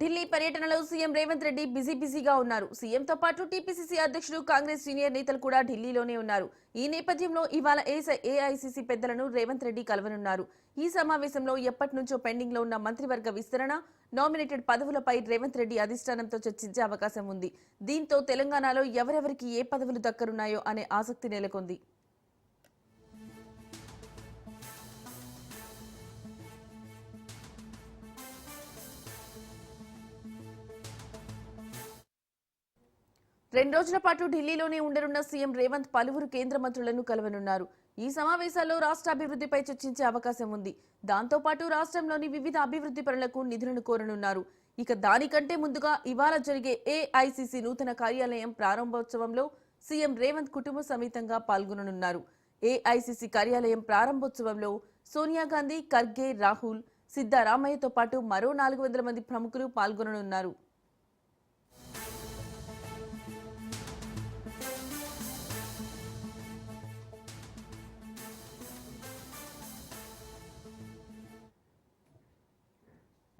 ఢిల్లీ పర్యటనలో CM Revanth Reddy busy బిజీగా ఉన్నారు. సీఎంతో పాటు టీపీసీసీ అధ్యక్షుడు కాంగ్రెస్ సీనియర్ నేతలు కూడా ఢిల్లీలోనే ఉన్నారు. ఈ నేపథ్యంలో ఇవాళ ఏఐసీసీ పెద్దలను రేవంత్ రెడ్డి కలవనున్నారు. ఈ సమావేశంలో ఎప్పటి నుంచో పెండింగ్లో ఉన్న మంత్రివర్గ విస్తరణ నామినేటెడ్ పదవులపై రేవంత్ రెడ్డి అధిష్టానంతో చర్చించే అవకాశం ఉంది. దీంతో తెలంగాణలో ఎవరెవరికి ఏ పదవులు దక్కరున్నాయో అనే ఆసక్తి నెలకొంది. రెండు రోజుల పాటు ఢిల్లీలోనే ఉండనున్న సీఎం రేవంత్ పలువురు కేంద్ర మంత్రులను కలవనున్నారు. ఈ సమావేశాల్లో రాష్ట్ర అభివృద్ధిపై చర్చించే అవకాశం ఉంది. దాంతో పాటు రాష్ట్రంలోని వివిధ అభివృద్ధి పనులకు నిధులను కోరనున్నారు. ఇక దానికంటే ముందుగా ఇవాళ జరిగే ఏఐసిసి నూతన కార్యాలయం ప్రారంభోత్సవంలో సీఎం రేవంత్ కుటుంబ సమేతంగా పాల్గొననున్నారు. ఏఐసిసి కార్యాలయం ప్రారంభోత్సవంలో సోనియా గాంధీ ఖర్గే రాహుల్ సిద్ధారామయ్యతో పాటు మరో నాలుగు వందల మంది ప్రముఖులు పాల్గొననున్నారు.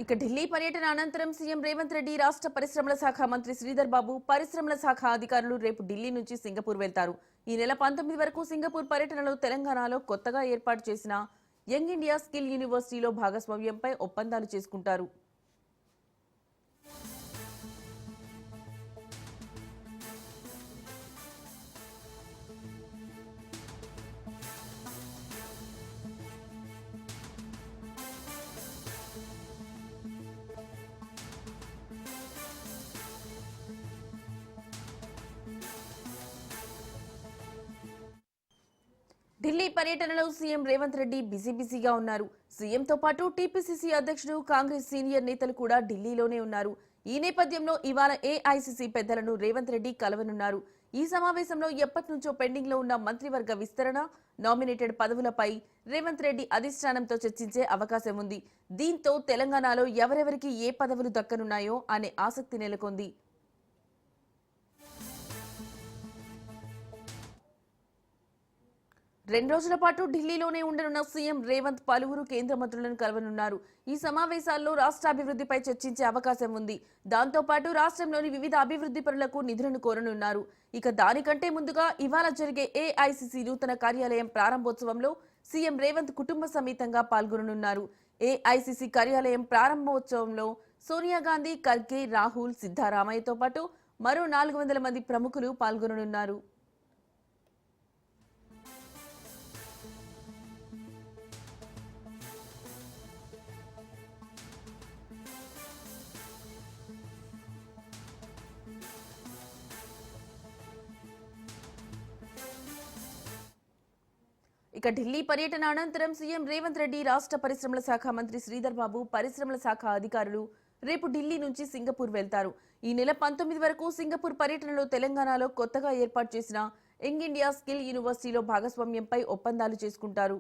ఇక ఢిల్లీ పర్యటన అనంతరం సీఎం రేవంత్ రెడ్డి రాష్ట్ర పరిశ్రమల శాఖ మంత్రి శ్రీధర్ బాబు పరిశ్రమల శాఖ అధికారులు రేపు ఢిల్లీ నుంచి సింగపూర్ వెళ్తారు. ఈ నెల పంతొమ్మిది వరకు సింగపూర్ పర్యటనలో తెలంగాణలో కొత్తగా ఏర్పాటు చేసిన యంగ్ ఇండియా స్కిల్ యూనివర్సిటీలో భాగస్వామ్యంపై ఒప్పందాలు చేసుకుంటారు. ఢిల్లీ పర్యటనలో సీఎం రేవంత్ రెడ్డి బిజీ బిజీగా ఉన్నారు. సీఎంతో పాటు టీపీసీసీ అధ్యక్షుడు కాంగ్రెస్ సీనియర్ నేతలు కూడా ఢిల్లీలోనే ఉన్నారు. ఈ నేపథ్యంలో ఇవాళ ఏఐసీసీ పెద్దలను రేవంత్ రెడ్డి కలవనున్నారు. ఈ సమావేశంలో ఎప్పటి నుంచో పెండింగ్లో ఉన్న మంత్రివర్గ విస్తరణ నామినేటెడ్ పదవులపై రేవంత్ రెడ్డి అధిష్టానంతో చర్చించే అవకాశం ఉంది. దీంతో తెలంగాణలో ఎవరెవరికి ఏ పదవులు దక్కనున్నాయో అనే ఆసక్తి నెలకొంది. రెండు రోజుల పాటు ఢిల్లీలోనే ఉండనున్న సీఎం రేవంత్ పలువురు కేంద్ర మంత్రులను కలవనున్నారు. ఈ సమావేశాల్లో రాష్ట్ర అభివృద్ధిపై చర్చించే అవకాశం ఉంది. దాంతోపాటు రాష్ట్రంలోని వివిధ అభివృద్ధి పనులకు నిధులను కోరనున్నారు. ఇక దానికంటే ముందుగా ఇవాళ జరిగే ఏఐసిసి నూతన కార్యాలయం ప్రారంభోత్సవంలో సీఎం రేవంత్ కుటుంబ సమేతంగా పాల్గొననున్నారు. ఏఐసిసి కార్యాలయం ప్రారంభోత్సవంలో సోనియా గాంధీ ఖర్గే రాహుల్ సిద్ధారామయ్యతో పాటు మరో నాలుగు వందల మంది ప్రముఖులు పాల్గొననున్నారు. ఇక ఢిల్లీ పర్యటన అనంతరం సీఎం రేవంత్ రెడ్డి రాష్ట్ర పరిశ్రమల శాఖ మంత్రి శ్రీధర్ బాబు పరిశ్రమల శాఖ అధికారులు రేపు ఢిల్లీ నుంచి సింగపూర్ వెళ్తారు. ఈ నెల పంతొమ్మిది వరకు సింగపూర్ పర్యటనలో తెలంగాణలో కొత్తగా ఏర్పాటు చేసిన యంగ్ ఇండియా స్కిల్ యూనివర్సిటీలో భాగస్వామ్యంపై ఒప్పందాలు చేసుకుంటారు.